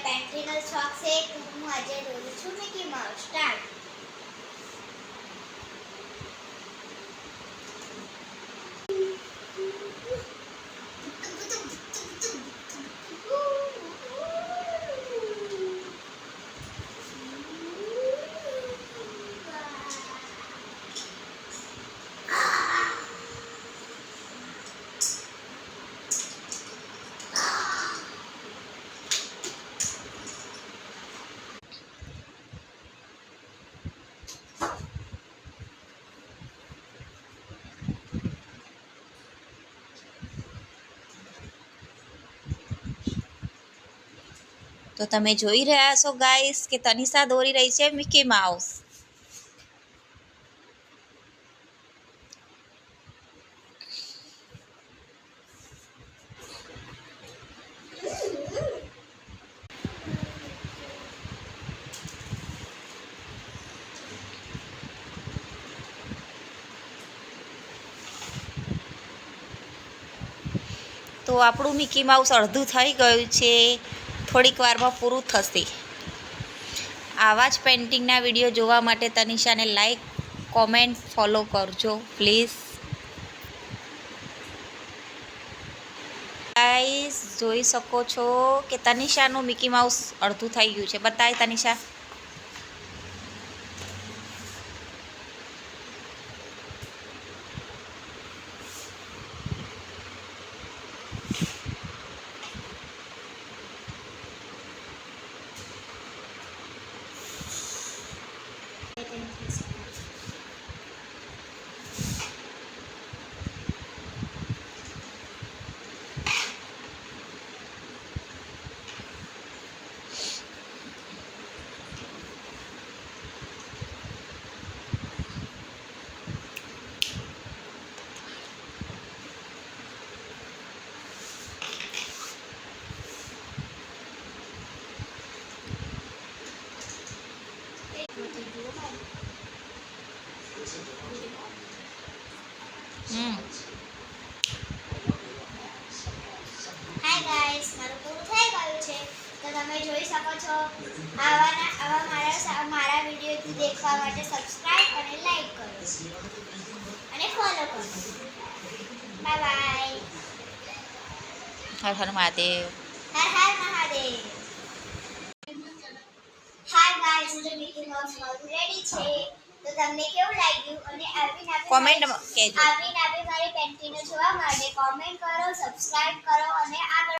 પેન્ટ્રીનો શોખ છે હું આજે દોરું છું મિકી માઉસ તો તમે જોઈ રહ્યા છો ગાઈસ કે તનિષા દોરી રહી છે મિકી માઉસ તો આપણું મિકી માઉસ અડધું થઈ ગયું છે. થોડીક વારમાં પૂરું થશે. આવા જ પેઇન્ટિંગના વીડિયો જોવા માટે તનિષાને લાઈક કોમેન્ટ ફોલો કરજો પ્લીઝ જોઈ શકો છો કે તનિષાનું મિકી માઉસ અડધું થઈ ગયું છે. બતાય તનિષા. in peace. શકો છો? આવાના આવા મારા મારા વિડીયોથી દેખવા માટે સબસ્ક્રાઇબ અને લાઈક કરો. અને ફોલો કરો. Bye bye Har Har Mahadev. Har Har Mahadev. Hi guys જો મિકી માઉસ મારું રેડી છે. તો તમને કેવું લાગ્યું? અને આવી નાવી કોમેન્ટ કહેજો આવી નાવી મારી પેન્ટિંગો જોવા માટે કોમેન્ટ કરો સબસ્ક્રાઇબ કરો અને આગળ